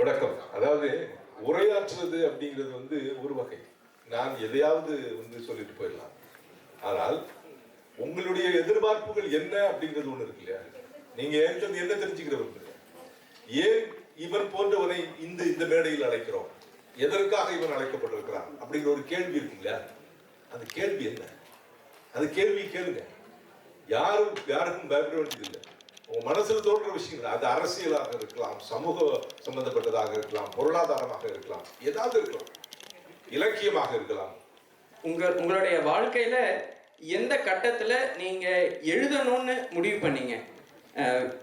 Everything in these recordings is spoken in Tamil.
வணக்கம். அதாவது உரையாற்றுறது அப்படிங்கிறது வந்து ஒரு வகை. நான் எதையாவது வந்து சொல்லிட்டு போயிடலாம். ஆனால் உங்களுடைய எதிர்பார்ப்புகள் என்ன அப்படிங்கிறது ஒண்ணு இருக்கு இல்லையா? நீங்க என்கிட்ட என்ன தெரிஞ்சுக்கிற ஏன் இவன் போன்றவனை இந்த இந்த மேடையில் அழைக்கிறோம்? எதற்காக இவன் அழைக்கப்பட்டிருக்கிறான் அப்படிங்கிற ஒரு கேள்வி இருக்கு இல்லையா? அந்த கேள்வி என்ன? அந்த கேள்வி கேளுங்க. யாரும் யாருக்கும் பயப்பட வேண்டியது உங்க மனசுல தோன்ற விஷயங்கள். அது அரசியலாக இருக்கலாம் சமூக சம்பந்தப்பட்டதாக இருக்கலாம் பொருளாதாரமாக இருக்கலாம் ஏதாவது இருக்கலாம். இலக்கியமாக இருக்கலாம். உங்க உங்களுடைய வாழ்க்கையில எந்த கட்டத்துல நீங்க எழுதணும்னு முடிவு பண்ணீங்க?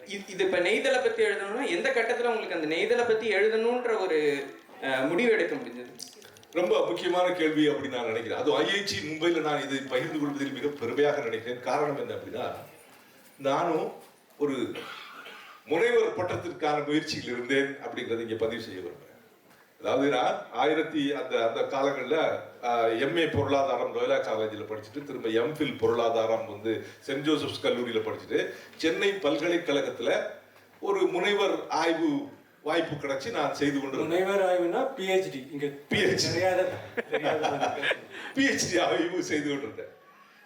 இது- இப்ப நெய்தலை பத்தி எழுதணும்னா எந்த கட்டத்துல உங்களுக்கு அந்த நெய்தலை பத்தி எழுதணும்ன்ற ஒரு முடிவு எடுக்க முடிஞ்சது? ரொம்ப முக்கியமான கேள்வி அப்படின்னு நான் நினைக்கிறேன். அதுவும் ஐஐடி மும்பையில் நான் இது பகிர்ந்து கொள்வதில் மிக பெருமையாக நினைக்கிறேன். காரணம் என்ன அப்படின்னா நானும் ஒரு முனைவர் பட்டத்திற்கான முயற்சியில் இருந்தேன் அப்படிங்கறத இங்க பதிவு செய்ய விரும்புறேன். அதாவது நான் ஆயிரத்தி அந்த அந்த காலங்களில் எம்ஏ பொருளாதாரம் லோயலா காலேஜில் படிச்சுட்டு திரும்ப எம்ஃபில் பொருளாதாரம் வந்து சென்ட் ஜோசப்ஸ் கல்லூரியில் படிச்சுட்டு சென்னை பல்கலைக்கழகத்தில் ஒரு முனைவர் ஆய்வு வாய்ப்பு கிடைச்சி நான் செய்து கொண்டு முனைவர் ஆய்வுனா பிஹெச்டி இங்க தெரியாத பிஹெச்டி ஆய்வு செய்து கொண்டிருந்தேன்.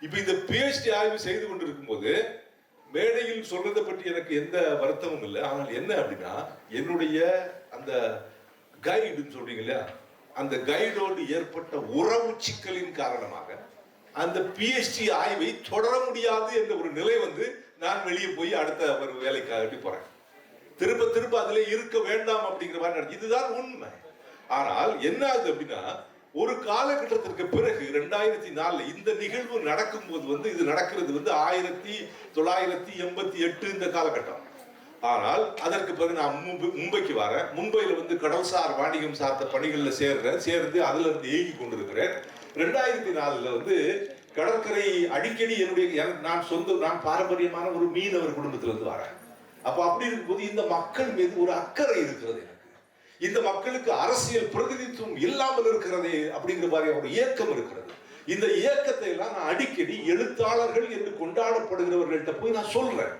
இப்போ இந்த பிஹெச்டி ஆய்வு செய்து கொண்டிருக்கும் போது மேடையில் சொல்றதை பற்றி எனக்கு எந்த வருத்தமும் இல்லை. ஆனால் என்ன அப்படின்னா என்னுடைய அந்த கைடுன்னு சொல்றீங்க இல்லையா? அந்த கைடோடு ஏற்பட்ட உறவு சிக்கலின் காரணமாக அந்த பிஎஸ்டி ஆய்வை தொடர முடியாது என்ற ஒரு நிலை வந்து நான் வெளியே போய் அடுத்த ஒரு வேலைக்காக போறேன். திரும்ப திரும்ப அதுல இருக்க வேண்டாம் அப்படிங்கிற மாதிரி இதுதான் உண்மை. ஆனால் என்ன ஆகுது அப்படின்னா ஒரு காலகட்டத்திற்கு பிறகு ரெண்டாயிரத்தி நாலுல இந்த நிகழ்வு நடக்கும்போது வந்து இது நடக்கிறது வந்து ஆயிரத்தி தொள்ளாயிரத்தி எண்பத்தி எட்டு இந்த காலகட்டம். ஆனால் அதற்கு பிறகு நான் மும்பை மும்பைக்கு வரேன். மும்பையில் வந்து கடல்சார் வாணிகம் சார்ந்த பணிகளில் சேர்றேன். சேர்ந்து அதுல இருந்து இயங்கி கொண்டிருக்கிறேன். ரெண்டாயிரத்தி நாலுல வந்து கடற்கரை அடிக்கடி என்னுடைய நான் சொந்த நான் பாரம்பரியமான ஒரு மீனவர் குடும்பத்திலிருந்து வரேன். அப்ப அப்படி இருக்கும்போது இந்த மக்கள் மீது ஒரு அக்கறை இருக்கிறது இந்த மக்களுக்கு அரசியல் பிரதிநிதித்துவம் இல்லாமல் இருக்கிறதே அப்படிங்கிற மாதிரி ஒரு இயக்கம் இருக்கிறது. இந்த இயக்கத்தை எல்லாம் நான் அடிக்கடி எழுத்தாளர்கள் என்று கொண்டாடப்படுகிறவர்கள்ட்ட போய் நான் சொல்றேன்.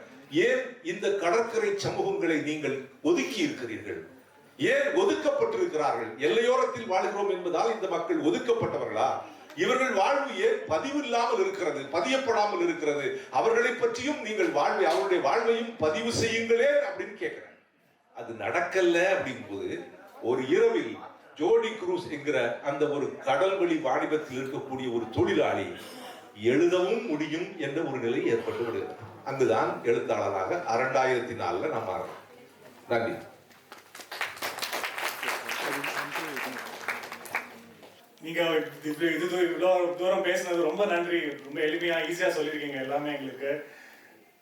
ஏன் இந்த கடற்கரை சமூகங்களை நீங்கள் ஒதுக்கி இருக்கிறீர்கள்? ஏன் ஒதுக்கப்பட்டிருக்கிறார்கள்? எல்லையோரத்தில் வாழ்கிறோம் என்பதால் இந்த மக்கள் ஒதுக்கப்பட்டவர்களா? இவர்கள் வாழ்வு ஏன் பதிவு இல்லாமல் இருக்கிறது பதியப்படாமல் இருக்கிறது? அவர்களை பற்றியும் நீங்கள் வாழ்வை அவருடைய வாழ்வையும் பதிவு செய்யுங்களே அப்படின்னு கேட்கிறேன். அது நடக்கல அப்படிங்கும்போது ஒரு இரவில் ஜோடி குரூஸ் என்கிற அந்த ஒரு கடல்வழி வாணிபத்தில் இருக்கக்கூடிய ஒரு தொழிலாளி எழுதவும் முடியும் என்ற ஒரு நிலை ஏற்பட்டு விடுகிறது அங்குதான் எழுத்தாளராக இரண்டாயிரத்தி நாலுல நான் மாறேன் நன்றி நீங்க இது தூரம் பேசுனது ரொம்ப நன்றி ரொம்ப எளிமையா ஈஸியா சொல்லியிருக்கீங்க எல்லாமே எங்களுக்கு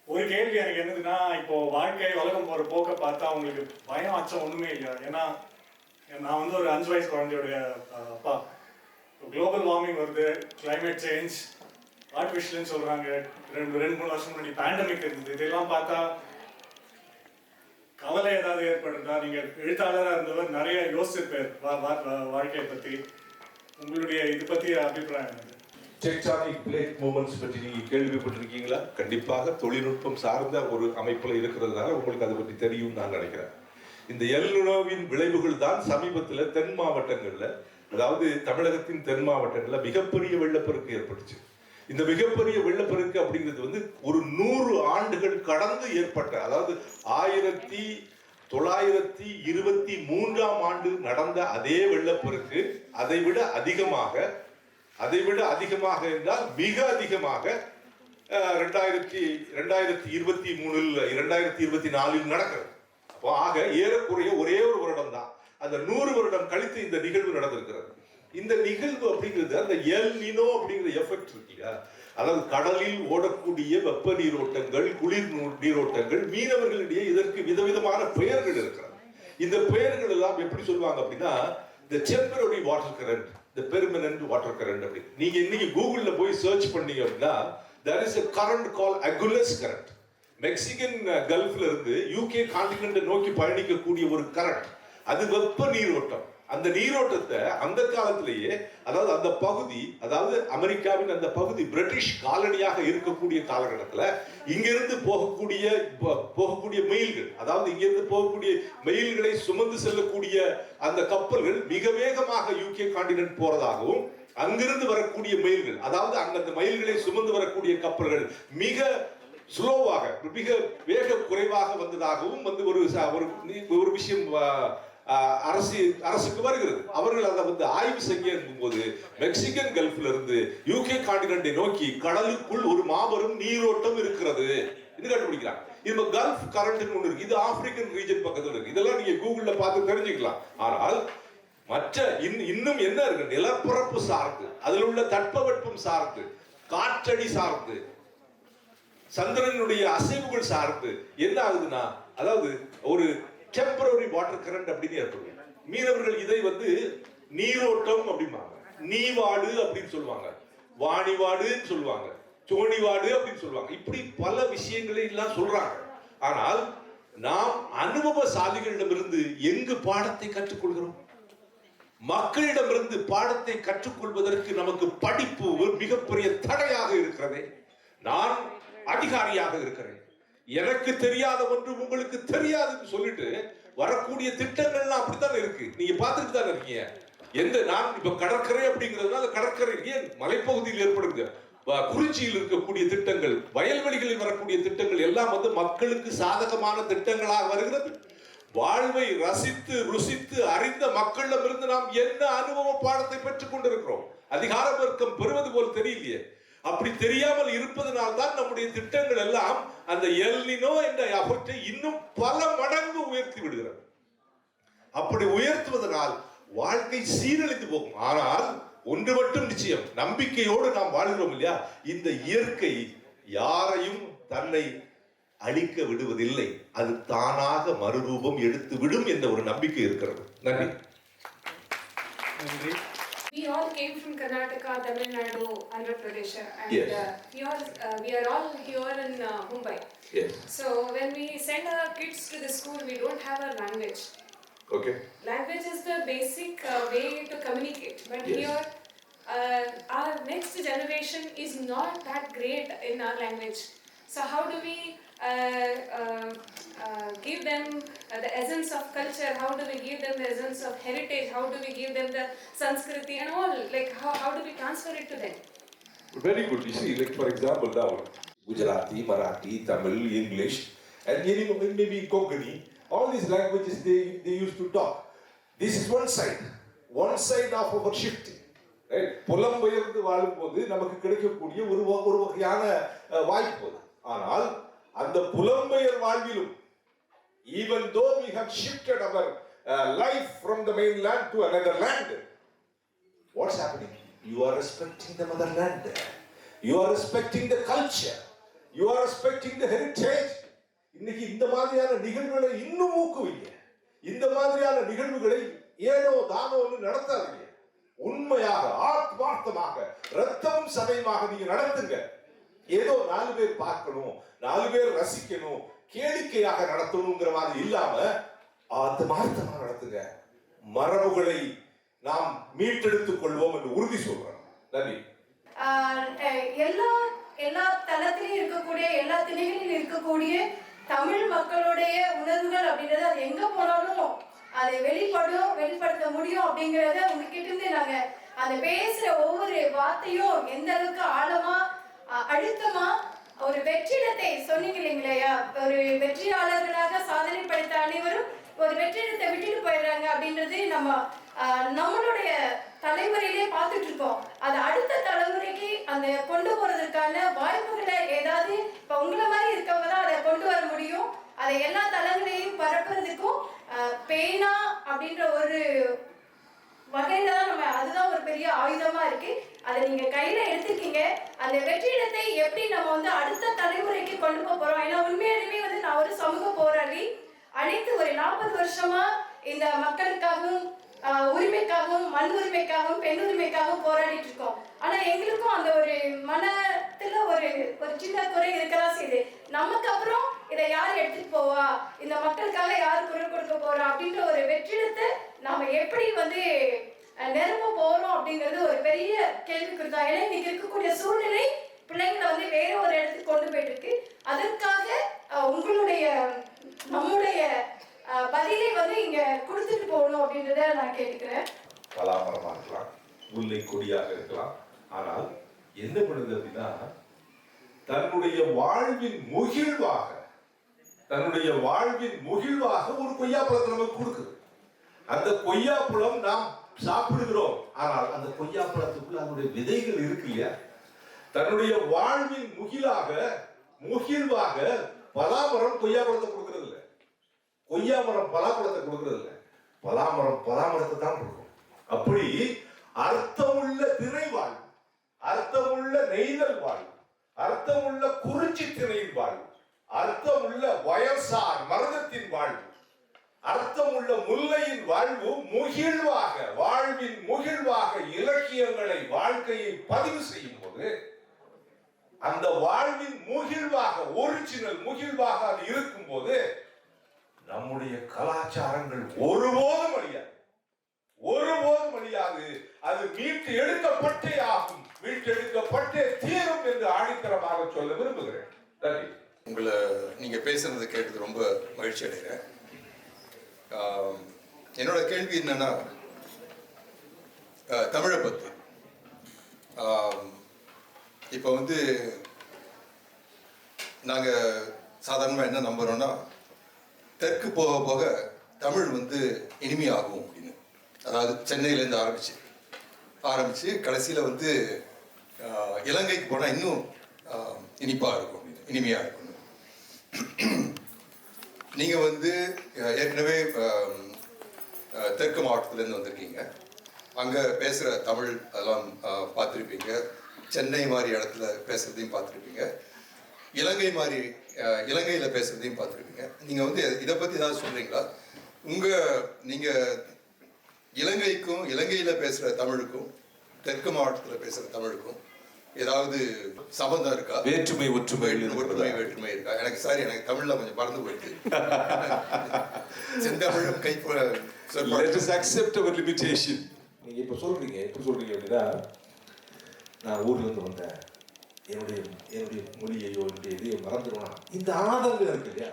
ஒரு கேள்வி எனக்கு என்னதுன்னா இப்போ வாழ்க்கை உலகம் போற போக்க பார்த்தா உங்களுக்கு பயம் அச்சம் ஒண்ணுமே இல்லையா? ஏன்னா நான் வந்து ஒரு அஞ்சு வயசு குழந்தையுடைய அப்பா. குளோபல் வார்மிங் வருது கிளைமேட் சேஞ்ச் ஆர்டிஃபிஷியல்னு சொல்றாங்க. ரெண்டு ரெண்டு மூணு வருஷம் முன்னாடி பேண்டமிக் இருந்தது. இதெல்லாம் பார்த்தா கவலை ஏதாவது ஏற்படுதா நீங்க எழுத்தாளராக இருந்தவர் நிறைய யோசிச்சிருப்பார் வா- வாழ்க்கையை பத்தி. உங்களுடைய இது பத்தி அபிப்பிராயம் என்ன? டெக்டானிக் பிளேட் மூமெண்ட்ஸ் பற்றி நீங்க கேள்விப்பட்டிருக்கீங்களா? கண்டிப்பாக தொழில்நுட்பம் சார்ந்த ஒரு அமைப்பில் இருக்கிறதுனால உங்களுக்கு அதை பற்றி தெரியும் நான் நினைக்கிறேன். இந்த எல்லுணவின் விளைவுகள் தான் சமீபத்தில் தென் மாவட்டங்களில் அதாவது தமிழகத்தின் தென் மாவட்டங்களில் மிகப்பெரிய வெள்ளப்பெருக்கு ஏற்பட்டுச்சு. இந்த மிகப்பெரிய வெள்ளப்பெருக்கு அப்படிங்கிறது வந்து ஒரு நூறு ஆண்டுகள் கடந்து ஏற்பட்ட அதாவது ஆயிரத்தி தொள்ளாயிரத்தி இருபத்தி மூன்றாம் ஆண்டு நடந்த அதே வெள்ளப்பெருக்கு அதை விட அதிகமாக அதை விட அதிகமாக என்றால் மிக அதிகமாக ரெண்டாயிரத்தி ரெண்டாயிரத்தி இருபத்தி மூணில் இரண்டாயிரத்தி இருபத்தி நாலில் நடக்கிறது. அப்போ ஆக ஏறக்குறைய ஒரே ஒரு வருடம் தான் அந்த நூறு வருடம் கழித்து இந்த நிகழ்வு நடந்திருக்கிறது. இந்த நிகழ்வு அப்படிங்கிறது அந்த எல் நினோ அப்படிங்கிற எஃபெக்ட் இருக்கு இல்லையா? அதாவது கடலில் ஓடக்கூடிய வெப்ப நீரோட்டங்கள் குளிர் நீரோட்டங்கள் மீனவர்களிடையே இதற்கு விதவிதமான பெயர்கள் இருக்கிறது. இந்த பெயர்கள் எல்லாம் எப்படி சொல்லுவாங்க அப்படின்னா இந்த temporary வாட்டர் கரண்ட் இந்த பெர்மனன்ட் வாட்டர் கரண்ட் அப்படி. நீங்க இன்னைக்கு கூகுள்ல போய் சர்ச் பண்ணீங்க அப்படின்னா there is a current called Agulhas current Mexican கல்ஃப்ல இருந்து யூகே கான்டினென்ட் நோக்கி பயணிக்கக்கூடிய ஒரு கரண்ட் அது வெப்ப நீரோட்டம். அந்த நீரோட்டத்தை அந்த காலத்திலேயே அதாவது அந்த பகுதி அதாவது அமெரிக்காவின் அந்த பகுதி பிரிட்டிஷ் காலனியாக இருக்கக்கூடிய காலகட்டத்தில் இங்கிருந்து போகக்கூடிய போகக்கூடிய மெயில்கள் அதாவது இங்கிருந்து போகக்கூடிய மெயில்களை சுமந்து செல்லக்கூடிய அந்த கப்பல்கள் மிக வேகமாக யூகே காண்டினென்ட் போறதாகவும் அங்கிருந்து வரக்கூடிய மெயில்கள் அதாவது அந்தந்த அந்த மயில்களை சுமந்து வரக்கூடிய கப்பல்கள் மிக ஸ்லோவாக மிக வேக குறைவாக வந்ததாகவும் வந்து ஒரு ஒரு விஷயம் அரசு அரசுக்கு வருகிறது. அவர்கள் அதை வந்து ஆய்வு செய்ய போது மெக்சிகன் கல்ஃப்ல இருந்து யூகே காண்டினென்டை நோக்கி கடலுக்குள் ஒரு மாபெரும் நீரோட்டம் இருக்கிறது. இது கண்டுபிடிக்கிறாங்க. இது கல்ஃப் கரண்ட் ஒன்று இருக்கு. இது ஆப்பிரிக்கன் ரீஜன் பக்கத்தில் இருக்கு. இதெல்லாம் நீங்க கூகுள்ல பார்த்து தெரிஞ்சுக்கலாம். ஆனால் மற்ற இன்- இன்னும் என்ன இருக்கு? நிலப்பரப்பு சார்ந்து அதில் உள்ள தட்பவெட்பம் சார்ந்து காற்றடி சார்ந்து சந்திரனுடைய அசைவுகள் சார்ந்து என்ன ஆகுதுன்னா அதாவது ஒரு டெம்பரரி வாட்டர் கரண்ட் அப்படின்னு ஏற்படும். மீனவர்கள் இதை வந்து நீரோட்டம் அப்படிம்பாங்க. நீவாடு அப்படின்னு சொல்லுவாங்க. வாணிவாடுன்னு சொல்லுவாங்க. தோணிவாடு அப்படின்னு சொல்லுவாங்க. இப்படி பல விஷயங்களை எல்லாம் சொல்றாங்க. ஆனால் நாம் அனுபவசாலிகளிடமிருந்து எங்கு பாடத்தை கற்றுக்கொள்கிறோம்? மக்களிடமிருந்து பாடத்தை கற்றுக்கொள்வதற்கு நமக்கு படிப்பு ஒரு மிகப்பெரிய தடையாக இருக்கிறதே. நான் அதிகாரியாக இருக்கிறேன். எனக்கு தெரியாத ஒன்று உங்களுக்கு தெரியாதுன்னு சொல்லிட்டு வரக்கூடிய திட்டங்கள்லாம் அப்படித்தான் இருக்கு? நீங்க பார்த்துட்டு தானே இருக்கீங்க. எந்த நான் இப்ப கடற்கரை அப்படிங்கிறதுனால கடற்கரை ஏன் மலைப்பகுதியில் ஏற்படுங்க? குறிச்சியில் இருக்கக்கூடிய திட்டங்கள் வயல்வெளிகளில் வரக்கூடிய திட்டங்கள் எல்லாம் வந்து மக்களுக்கு சாதகமான திட்டங்களாக வருகிறது. வாழ்வை ரசித்து ருசித்து அறிந்த மக்களிடமிருந்து நாம் என்ன அனுபவ பாடத்தை பெற்றுக் கொண்டிருக்கிறோம்? அதிகார வர்க்கம் பெறுவது போல் தெரியலையே. அப்படி தெரியாமல் இருப்பதனால் தான் நம்முடைய திட்டங்கள் எல்லாம் அந்த எல்னினோ என்ற அவற்றை இன்னும் பல மடங்கு உயர்த்தி விடுகிறது. அப்படி உயர்த்துவதனால் வாழ்க்கை சீரழிந்து போகும். ஆனால் ஒன்று மட்டும் நிச்சயம் நம்பிக்கையோடு நாம் வாழ்கிறோம் இல்லையா? இந்த இயற்கை யாரையும் தன்னை அழிக்க விடுவதில்லை. அது தானாக மறுரூபம் எடுத்து விடும் என்ற ஒரு நம்பிக்கை இருக்கிறது. நன்றி. நன்றி. We all came from Karnataka, Tamil Nadu, Andhra Pradesh, and Yes. uh, we, all, uh, we are all here in uh, Mumbai. So when we send our kids to the school, we don't have a language. Okay. Language is the basic uh, way to communicate, but Yes. here uh, our next generation is not that great in our language. So how do we uh, uh, uh, give them the essence of culture? How do we give them the essence of heritage? How do we give them the Sanskriti and all? Like how, how do we transfer it to them? Very good. You see, like for example, now Gujarati, Marathi, Tamil, English, and any, maybe Konkani, all these languages they, they used to talk. This is one side, one side of our shifting. Right? புலம்பெயர்ந்து வாழும்போது நமக்கு கிடைக்கக்கூடிய ஒரு வ- ஒரு வகையான அஹ், வாய்ப்பு அது. ஆனால் அந்த புலம்பெயர் வாழ்விலும் even though we have shifted our uh, life from the mainland to another land, What's happening? You are respecting the motherland. You are respecting the culture. You are respecting the heritage. இன்னைக்கு இந்த மாதிரியான நிகழ்வுகளை இன்னும் ஊக்குவீங்க இந்த மாதிரியான நிகழ்வுகளை ஏனோ தானோன்னு நடத்தாதீங்க உண்மையாக ஆத்மார்த்தமாக ரத்தமும் சமயமாக நீங்க நடத்துங்க ஏதோ நாலு பேர் பார்க்கணும் நாலு பேர் ரசிக்கணும் கேளிக்கையாக நடத்தணுங்கிற மாதிரி இல்லாம ஆத்மார்த்தமா நடத்துங்க. மரபுகளை நாம் மீட்டெடுத்துக் கொள்வோம் என்று உறுதி சொல்றோம் நன்றி. எல்லா எல்லா தளத்திலையும் இருக்கக்கூடிய எல்லா திணைகளிலும் இருக்கக்கூடிய தமிழ் மக்களுடைய உணர்வுகள் அப்படின்றது அது எங்க போனாலும் அதை வெளிப்படும் வெளிப்படுத்த முடியும் அப்படிங்கறத உங்ககிட்ட இருந்து நாங்க அந்த பேசுற ஒவ்வொரு வார்த்தையும் எந்த அளவுக்கு ஆழமா அழுத்தமா ஒரு வெற்றிடத்தை சொன்னீங்க இல்லைங்களையா ஒரு வெற்றியாளர்களாக சாதனை படைத்த அனைவரும் ஒரு வெற்றிடத்தை விட்டுட்டு போயிடுறாங்க அப்படின்றது நம்ம நம்மளுடைய தலைமுறையிலே பார்த்துட்டு இருக்கோம் அது அடுத்த தலைமுறைக்கு அந்த கொண்டு போறதுக்கான வாய்ப்புகளை ஏதாவது இப்ப உங்களை மாதிரி இருக்கவங்க தான் அதை கொண்டு வர முடியும். அதை எல்லா தளங்களையும் பரப்புறதுக்கும் பேனா அப்படின்ற ஒரு வகையில தான் நம்ம அதுதான் ஒரு பெரிய ஆயுதமா இருக்கு. அதை நீங்க கையில எடுத்திருக்கீங்க. அந்த வெற்றிடத்தை எப்படி நம்ம வந்து அடுத்த தலைமுறைக்கு கொண்டு போக போறோம்? ஏன்னா உண்மையாலுமே வந்து நான் ஒரு சமூக போராளி. அனைத்து ஒரு நாற்பது வருஷமா இந்த மக்களுக்காகவும் உரிமைக்காகவும் மண் உரிமைக்காகவும் பெண் உரிமைக்காகவும் போராடிட்டு இருக்கோம். ஆனா எங்களுக்கும் அந்த ஒரு மனத்துல ஒரு ஒரு சின்ன குறை இருக்கதான் செய்யுது. நமக்கு அப்புறம் இதை யார் எடுத்துட்டு போவா? இந்த மக்களுக்காக யார் குரல் கொடுக்க போறா? அப்படின்ற ஒரு வெற்றிடத்தை நாம எப்படி வந்து நிரம்ப போறோம் அப்படிங்கிறது ஒரு பெரிய கேள்விக்குறி தான் ஏன்னா இன்னைக்கு இருக்கக்கூடிய சூழ்நிலை பிள்ளைங்களை வந்து வேற ஒரு இடத்துக்கு கொண்டு போயிட்டு இருக்கு அதற்காக உங்களுடைய நம்முடைய பதிலை வந்து இங்க கொடுத்துட்டு போகணும் அப்படின்றத நான் கேட்டுக்கிறேன். பலாமரமா இருக்கலாம் முல்லை கொடியாக இருக்கலாம். ஆனால் என்ன பண்ணுது அப்படின்னா தன்னுடைய வாழ்வின் முகிழ்வாக தன்னுடைய வாழ்வின் முகிழ்வாக ஒரு கொய்யாப்பழத்தை நமக்கு கொடுக்குது. அந்த கொய்யா பழம் நாம் சாப்பிடுகிறோம். ஆனால் அந்த கொய்யா பழத்துக்குள்ள அதனுடைய விதைகள் இருக்கு இல்லையா? தன்னுடைய வாழ்வின் முகிலாக முகிழ்வாக பலாமரம் கொய்யா பழத்தை கொடுக்கறது கொய்யா மரம் பலாப்பழத்தை கொடுக்கறது இல்லை. பலாமரம் பலாமரத்தை தான் கொடுக்கும். அப்படி அர்த்தமுள்ள திரை வாழ்வு அர்த்தமுள்ள நெய்தல் வாழ்வு அர்த்தமுள்ள குறிச்சி திரையின் வாழ்வு அர்த்தமுள்ள வயசார் மருதத்தின் வாழ்வு அர்த்தமுள்ள முல்லையின் வாழ்வு முகிழ்வாக வாழ்வின் முகிழ்வாக இலக்கியங்களை வாழ்க்கையை பதிவு செய்யும் போது அந்த வாழ்வின் முகிழ்வாக ஒரிஜினல் முகிழ்வாக அது இருக்கும் போது நம்முடைய கலாச்சாரங்கள் ஒருபோதும் அழியாது. ஒருபோதும் அழியாது. அது மீட்டு எடுக்கப்பட்டே ஆகும். வீட்டு எடுக்கப்பட்டே தீரும் என்று ஆணித்தரமாக சொல்ல விரும்புகிறேன். நன்றி. உங்களை நீங்கள் பேசுனதை கேட்டது ரொம்ப மகிழ்ச்சி அடைகிறேன் என்னோட கேள்வி என்னன்னா தமிழை பற்றி இப்போ வந்து நாங்கள் சாதாரணமாக என்ன நம்புகிறோன்னா தெற்கு போக போக தமிழ் வந்து இனிமையாகும் அப்படின்னு. அதாவது சென்னையிலேருந்து ஆரம்பிச்சு ஆரம்பிச்சு கடைசியில் வந்து இலங்கைக்கு போனால் இன்னும் இனிப்பாக இருக்கும் அப்படின்னு இனிமையாக இருக்கும். நீங்கள் வந்து ஏற்கனவே தெற்கு மாவட்டத்துலேருந்து வந்திருக்கீங்க. அங்கே பேசுகிற தமிழ் அதெல்லாம் பார்த்துருப்பீங்க. சென்னை மாதிரி இடத்துல பேசுகிறதையும் பார்த்துருப்பீங்க. இலங்கை மாதிரி இலங்கையில் பேசுகிறதையும் பார்த்துருப்பீங்க. நீங்கள் வந்து இதை பற்றி ஏதாவது சொல்கிறீங்களா உங்கள் நீங்கள் இலங்கைக்கும் இலங்கையில் பேசுகிற தமிழுக்கும் தெற்கு மாவட்டத்தில் பேசுகிற தமிழுக்கும் ஏதாவது சம்பந்தம் இருக்கா? வேற்றுமை ஒற்றுமை ஒற்றுமை வேற்றுமை இருக்கா? எனக்கு சாரி எனக்கு தமிழ்ல கொஞ்சம் மறந்து போயிடுச்சு செந்தமிழும் கை Let us accept our limitation. நீங்க இப்ப சொல்றீங்க இப்ப சொல்றீங்க அப்படின்னா நான் ஊர்ல இருந்து வந்தேன். என்னுடைய என்னுடைய மொழியையோ என்னுடைய இதையோ மறந்துடுவேன் இந்த ஆதங்கம் இருக்கு இல்லையா?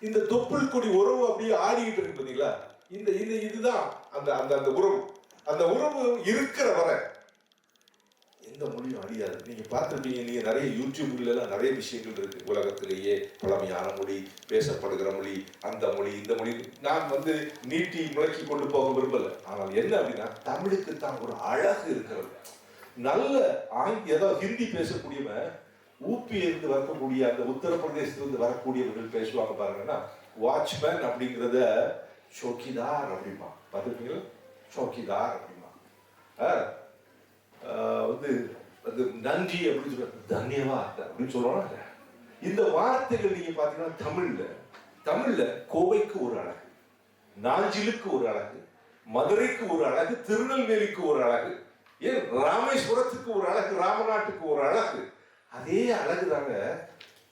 இந்த தொப்புள் கொடி உறவு அப்படியே ஆடிக்கிட்டு இருக்கு பாத்தீங்களா? இந்த இது இதுதான் அந்த அந்த அந்த உறவு. அந்த உறவு இருக்கிற வரை எந்த மொழியும் அழியாது. நீங்கள் பார்த்துருப்பீங்க நீங்கள் நிறைய யூடியூப்லலாம் நிறைய விஷயங்கள் இருக்குது உலகத்திலேயே பழமையான மொழி பேசப்படுகிற மொழி அந்த மொழி இந்த மொழி. நான் வந்து நீட்டி முழக்கி கொண்டு போக விரும்பல. ஆனால் என்ன அப்படின்னா தமிழுக்கு தான் ஒரு அழகு இருக்கிறது. நல்ல ஆங் ஏதாவது ஹிந்தி பேசக்கூடியவன் ஊப்பியிலிருந்து வரக்கூடிய அந்த உத்தரப்பிரதேசத்திலிருந்து வரக்கூடியவர்கள் பேசுவாங்க பாருங்கன்னா வாட்ச்மேன் அப்படிங்கிறத சோக்கிதார் அப்படிமா பார்த்துருப்பீங்களா? சோக்கிதார் அப்படிமா ஆ? வந்து அது நன்றி அப்படின்னு சொல்ற தன்யவாத் அப்படின்னு சொல்லுவாங்க இந்த வார்த்தைகள் நீங்க பாத்தீங்கன்னா தமிழ்ல தமிழ்ல கோவைக்கு ஒரு அழகு நாஞ்சிலுக்கு ஒரு அழகு மதுரைக்கு ஒரு அழகு திருநெல்வேலிக்கு ஒரு அழகு ஏன் ராமேஸ்வரத்துக்கு ஒரு அழகு ராமநாட்டுக்கு ஒரு அழகு அதே அழகு தாங்க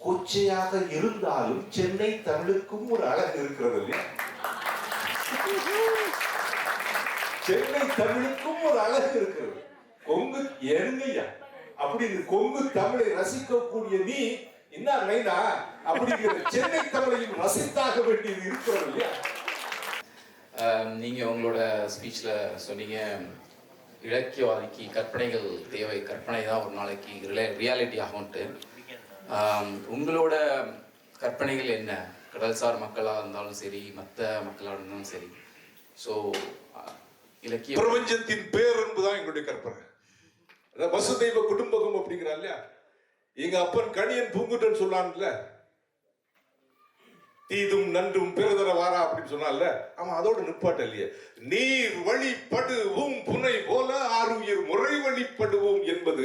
கொச்சையாக இருந்தாலும் சென்னை தமிழுக்கும் ஒரு அழகு இருக்கிறது இல்லையா? சென்னை தமிழுக்கும் ஒரு அழகு இருக்கிறது. கொங்கு எருங்கையா? அப்படி கொங்கு தமிழை ரசிக்கக்கூடிய நீ என்ன நைனா அப்படிங்கிற சென்னை தமிழையும் ரசித்தாக வேண்டியது இருக்கிறது இல்லையா? நீங்கள் உங்களோட ஸ்பீச்சில் சொன்னீங்க இலக்கியவாதிக்கு கற்பனைகள் தேவை கற்பனை தான் ஒரு நாளைக்கு ரிலே ரியாலிட்டி ஆகும்ட்டு. உங்களோட கற்பனைகள் என்ன? கடல்சார் மக்களாக இருந்தாலும் சரி மற்ற மக்களாக இருந்தாலும் சரி. ஸோ இலக்கிய பிரபஞ்சத்தின் பேரன்பு தான் எங்களுடைய கற்பனை. அதான் வசுதெய்வ குடும்பகம் அப்படிங்கிறா இல்லையா? எங்க அப்பன் கணியன் பூங்குட்டன் சொன்னான்ல தீதும் நன்றும் பிறதர வாரா அப்படின்னு சொன்னான்ல. அவன் அதோட நிப்பாட்ட இல்லையே. நீர் வழிபடுவோம் புனை போல ஆறுயிர் முறை வழிபடுவோம் என்பது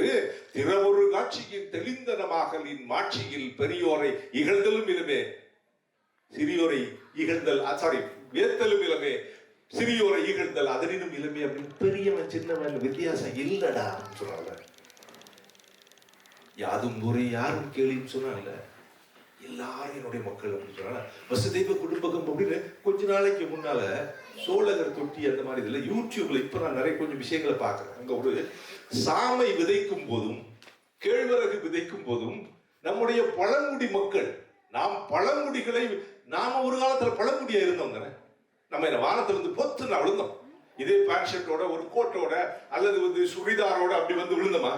திறவொரு காட்சியின் தெளிந்தனமாகலின் மாட்சியில் பெரியோரை இகழ்தலும் இலமே. சிறியோரை இகழ்தல் சாரி வேத்தலும் இளமே சிறியோரை ஈகழ்ந்தல் அதனினும் இளமை அப்படின்னு பெரியவன் சின்னவன் வித்தியாசம் இல்லடா அப்படின்னு சொன்னாங்க யாதும் ஊரே யாரும் கேள்வின்னு சொன்னாங்கல்ல? எல்லாரும் என்னுடைய மக்கள் அப்படின்னு சொன்னா வசுதெய்வ குடும்பகம் அப்படின்னு கொஞ்ச நாளைக்கு முன்னால சோழகர் தொட்டி அந்த மாதிரி இதில் யூடியூப்ல இப்ப நான் நிறைய கொஞ்சம் விஷயங்களை பார்க்குறேன். அங்க ஒரு சாமை விதைக்கும் போதும் கேழ்வரகு விதைக்கும் போதும் நம்முடைய பழங்குடி மக்கள் நாம் பழங்குடிகளை நாம ஒரு காலத்துல பழங்குடியா இருந்தோம் தானே? நம்ம இந்த வானத்துல வந்து பொத்து நான் விழுந்தோம். இதே பேண்ட் ஷர்ட்டோட ஒரு கோட்டோட அல்லது வந்து சுடிதாரோட அப்படி வந்து விழுந்தோமா?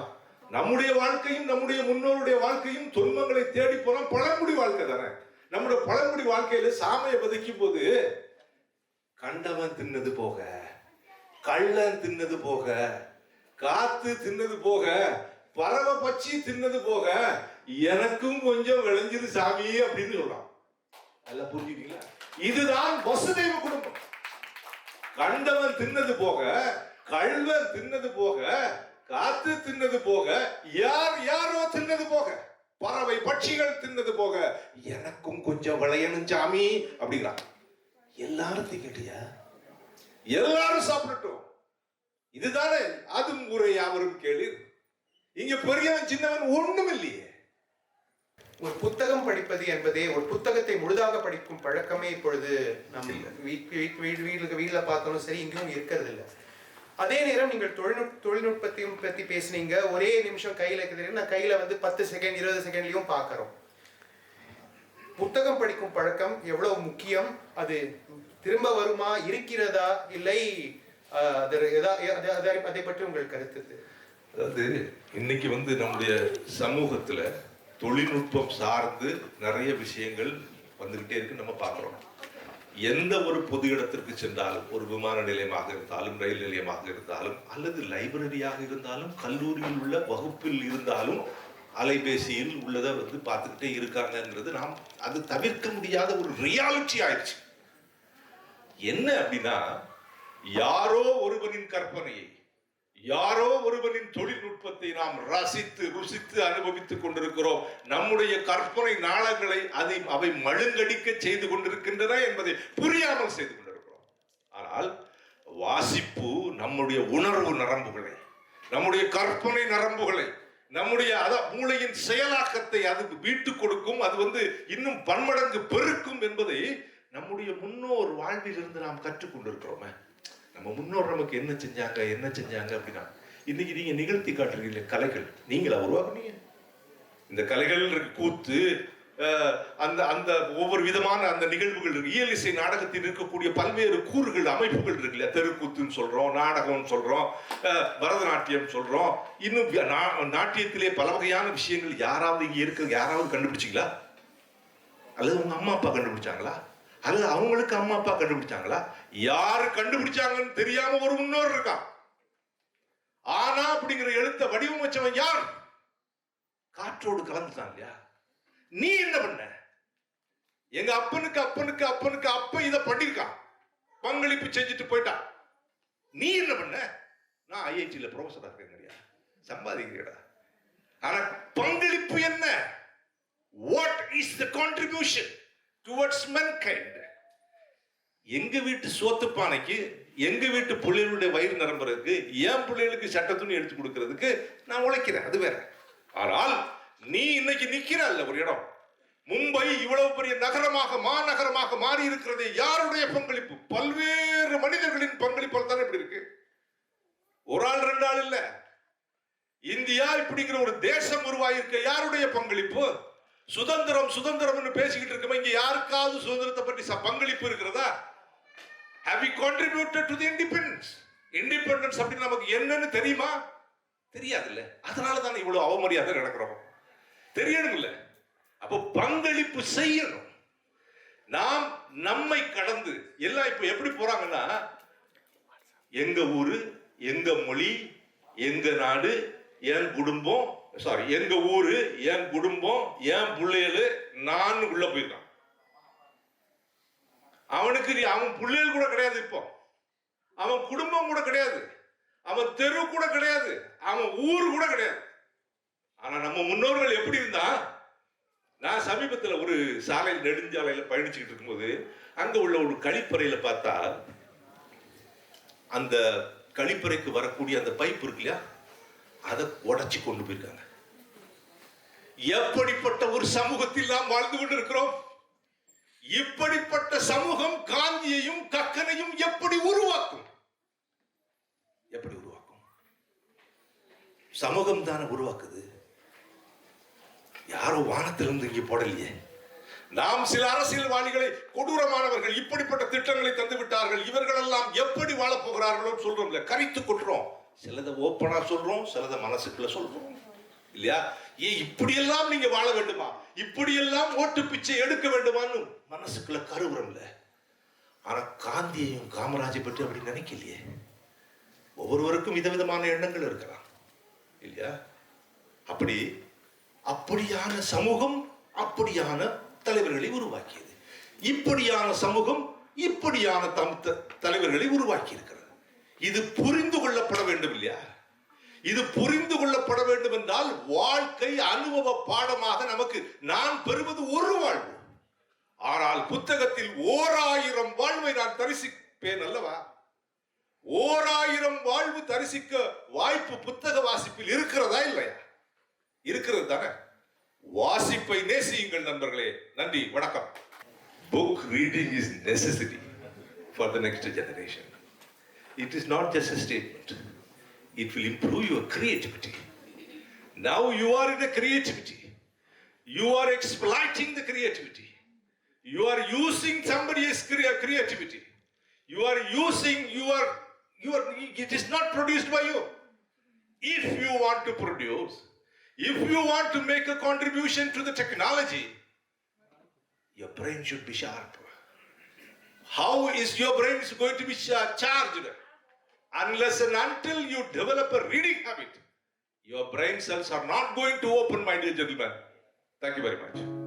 நம்முடைய வாழ்க்கையும் நம்முடைய முன்னோருடைய வாழ்க்கையும் துன்பங்களை தேடி போறோம் பழங்குடி வாழ்க்கை தானே. நம்முடைய பழங்குடி வாழ்க்கையில சாமையை விதைக்கும் போது கண்டவன் தின்னது போக கள்ளன் தின்னது போக காத்து தின்னது போக பறவை பச்சி தின்னது போக எனக்கும் கொஞ்சம் விளைஞ்சது சாமி அப்படின்னு சொல்றான். நல்லா புரிஞ்சுக்கீங்களா இதுதான் வசுதேவ குடும்பம். கண்டவன் தின்னது போக கழுவன் தின்னது போக காத்து தின்னது போக யார் யாரோ தின்னது போக பறவை பட்சிகள் தின்னது போக எனக்கும் கொஞ்சம் விளையணும் சாமி அப்படிங்கிறான். எல்லாரும் கேட்டியா எல்லாரும் சாப்பிடட்டும். இதுதானே அதுவும் ஊரை யாவரும் கேளு. இங்க பெரியவன் சின்னவன் ஒண்ணும் இல்லையே. ஒரு புத்தகம் படிப்பது என்பதே ஒரு புத்தகத்தை முழுதாக படிக்கும் பழக்கமே இப்பொழுது நம் வீட் வீட் வீட்டில் பார்த்தாலும் சரி இங்கேயும் இருக்கிறது இல்லை அதே நேரம் நீங்கள் தொழில்நுட் தொழில்நுட்பத்தையும் பற்றி பேசுனீங்க. ஒரே நிமிஷம் கையில் இருக்குது. நான் கையில் வந்து பத்து செகண்ட் இருபது செகண்ட்லையும் பார்க்குறோம். புத்தகம் படிக்கும் பழக்கம் எவ்வளவு முக்கியம்? அது திரும்ப வருமா? இருக்கிறதா? இல்லை அதை பற்றி உங்கள் கருத்து அதாவது இன்னைக்கு வந்து நம்முடைய சமூகத்துல தொழில்நுட்பம் சார்ந்து நிறைய விஷயங்கள் வந்துகிட்டே இருக்கு நம்ம பார்க்குறோம். எந்த ஒரு பொது இடத்திற்கு சென்றாலும் ஒரு விமான நிலையமாக இருந்தாலும் ரயில் நிலையமாக இருந்தாலும் அல்லது லைப்ரரியாக இருந்தாலும் கல்லூரியில் உள்ள வகுப்பில் இருந்தாலும் அலைபேசியில் உள்ளதை வந்து பார்த்துக்கிட்டே இருக்காங்கன்றது நாம் அது தவிர்க்க முடியாத ஒரு ரியாலிட்டி ஆயிடுச்சு. என்ன அப்படின்னா யாரோ ஒருவனின் கற்பனையை யாரோ ஒருவனின் தொழில்நுட்பத்தை நாம் ரசித்து ருசித்து அனுபவித்துக் கொண்டிருக்கிறோம். நம்முடைய கற்பனை நாளங்களை அதை அவை மழுங்கடிக்க செய்து கொண்டிருக்கின்றன என்பதை புரியாமல் செய்து கொண்டிருக்கிறோம். ஆனால் வாசிப்பு நம்முடைய உணர்வு நரம்புகளை நம்முடைய கற்பனை நரம்புகளை நம்முடைய அத மூளையின் செயலாக்கத்தை அது மீட்டு கொடுக்கும் அது வந்து இன்னும் பன்மடங்கு பெருக்கும் என்பதை நம்முடைய முன்னோர் வாழ்விலிருந்து நாம் கற்றுக்கொண்டிருக்கிறோமே நம்ம முன்னோர் நமக்கு என்ன செஞ்சாங்க என்ன செஞ்சாங்க அப்படின்னா இன்னைக்கு நீங்க நிகழ்த்தி காட்டுறீங்க கலைகள். நீங்களா உருவாக்குனீங்க? இந்த கலைகள் இருக்கு கூத்து அந்த அந்த ஒவ்வொரு விதமான அந்த நிகழ்வுகள் இருக்கு. இயல் இசை நாடகத்தில் இருக்கக்கூடிய பல்வேறு கூறுகள் அமைப்புகள் இருக்கு இல்லையா? தெருக்கூத்துன்னு சொல்றோம் நாடகம்னு சொல்றோம் பரதநாட்டியம் சொல்றோம். இன்னும் நா- நாட்டியத்திலே பல வகையான விஷயங்கள் யாராவது இங்க இருக்கு யாராவது கண்டுபிடிச்சிங்களா? அல்லது உங்க அம்மா அப்பா கண்டுபிடிச்சாங்களா? அது அவங்களுக்கு அம்மா அப்பா கண்டுபிடிச்சாங்களா? யார் கண்டுபிடிச்சாங்கன்னு தெரியாம ஒரு முன்னோர் இருக்கான். ஆனா அப்படிங்கிற எழுத்த வடிவமைச்சவன் யார்? காற்றோடு கலந்துட்டான் இல்லையா? நீ என்ன பண்ண? எங்க அப்பனுக்கு அப்பனுக்கு அப்பனுக்கு அப்ப இத பண்ணிருக்கான். பங்களிப்பு செஞ்சுட்டு போயிட்டான். நீ என்ன பண்ண? நான் ஐஐடியில ப்ரொஃபஸரா இருக்கேன் இல்லையா சம்பாதிக்கிறடா. ஆனா பங்களிப்பு என்ன? What is the contribution towards mankind. எங்க வீட்டு சோத்து பானைக்கு எங்க வீட்டு பிள்ளைகளுடைய வயிறு நிரம்புறதுக்கு என் பிள்ளைகளுக்கு சட்ட துணி எடுத்து கொடுக்கறதுக்கு நான் உழைக்கிறேன். அது வேற. ஆனால் நீ இன்னைக்கு நிக்கிறல்ல ஒரு இடம். மும்பை இவ்வளவு பெரிய நகரமாக மாநகரமாக மாறி இருக்கிறது யாருடைய பங்களிப்பு? பல்வேறு மனிதர்களின் பங்களிப்பால் தானே இப்படி இருக்கு. ஒரு ஆள் ரெண்டு ஆள் இல்ல. இந்தியா இப்படிங்கிற ஒரு தேசம் உருவாயிருக்க யாருடைய பங்களிப்பு? சுதந்திரம் சுதந்திரம்னு பேசிக்கிட்டு இருக்கோம்? இங்க யாருக்காவது சுதந்திரத்தை பற்றி ச- பங்களிப்பு இருக்கிறதா? Have you contributed to the independence independence அப்படின்னு நமக்கு என்னன்னு தெரியுமா? தெரியாதுல்ல. அதனால தானே இவ்வளவு அவமரியாதை நடக்கிறோம். தெரியணும் இல்ல அப்போ பங்களிப்பு செய்யணும். நாம் நம்மை கடந்து எல்லாம் இப்ப எப்படி போறாங்கன்னா எங்க ஊரு எங்க மொழி எங்க நாடு என் குடும்பம் சாரி எங்க ஊரு என் குடும்பம் என் பிள்ளைகள் நான் உள்ள போயிருக்கான். அவனுக்கு நீ- அவன் பிள்ளைகள் கூட கிடையாது இப்போ. அவன் குடும்பம் கூட கிடையாது. அவன் தெரு கூட கிடையாது. அவன் ஊர் கூட கிடையாது. ஆனா நம்ம முன்னோர்கள் எப்படி இருந்தா நான் சமீபத்தில் ஒரு சாலை நெடுஞ்சாலையில் பயணிச்சுக்கிட்டு இருக்கும்போது அங்க உள்ள ஒரு கழிப்பறையில பார்த்தா அந்த கழிப்பறைக்கு வரக்கூடிய அந்த பைப் இருக்கு இல்லையா? அதை உடைச்சு கொண்டு போயிருக்காங்க. எப்படிப்பட்ட ஒரு சமூகத்தில் நாம் வாழ்ந்து கொண்டிருக்கிறோம்? இப்படிப்பட்ட சமூகம் காந்தியையும் கக்கனையும் எப்படி உருவாக்கும்? எப்படி உருவாக்கும்? சமூகம் தானே உருவாக்குது. யாரோ வானத்திலிருந்து இங்கே போடலையே. நாம் சில அரசியல்வாதிகளை கொடூரமானவர்கள் இப்படிப்பட்ட திட்டங்களை தந்து விட்டார்கள் இவர்களெல்லாம் எப்படி வாழப்போகிறார்களோ சொல்றோம்ல கரித்து கொட்டுறோம். சிலதை ஓப்பனா சொல்றோம் சிலதை மனசுக்குள்ள சொல்றோம். இல்லையா? ஏன் இப்படியெல்லாம் நீங்க வாழ வேண்டுமா? இப்படியெல்லாம் ஓட்டு பிச்சை எடுக்க வேண்டுமான்னு மனசுக்குள்ள கருவுறம்ல ஆனா காந்தியையும் காமராஜை பற்றி அப்படி நினைக்கலையே. ஒவ்வொருவருக்கும் விதவிதமான எண்ணங்கள் இருக்கலாம். இல்லையா? அப்படி அப்படியான சமூகம் அப்படியான தலைவர்களை உருவாக்கியது. இப்படியான சமூகம் இப்படியான தம் தலைவர்களை உருவாக்கி இருக்கிறது இது புரிந்து கொள்ளப்பட வேண்டும் இல்லையா? இது புரிந்து கொள்ளப்பட வேண்டும் என்றால் வாழ்க்கை அனுபவ பாடமாக நமக்கு நான் பெறுவது ஒரு வாழ்வு. ஆனால் புத்தகத்தில் ஓராயிரம் வாழ்வை நான் தரிசிப்பேன் அல்லவா? ஓராயிரம் வாழ்வு தரிசிக்க வாய்ப்பு புத்தக வாசிப்பில் இருக்கிறதா இல்லையா? இருக்கிறது தானே. வாசிப்பை நேசியுங்கள் நண்பர்களே. நன்றி. வணக்கம். Book reading is necessity for the next generation It is not just a statement. It will improve your creativity. Now you are in a creativity. You are exploiting the creativity. You are using somebody's creativity. You are using your, your, it is not produced by you. If you want to produce, if you want to make a contribution to the technology, your brain should be sharp. How is your brain going to be charged? Unless and until you develop a reading habit your brain cells are not going to open my dear gentlemen. Thank you very much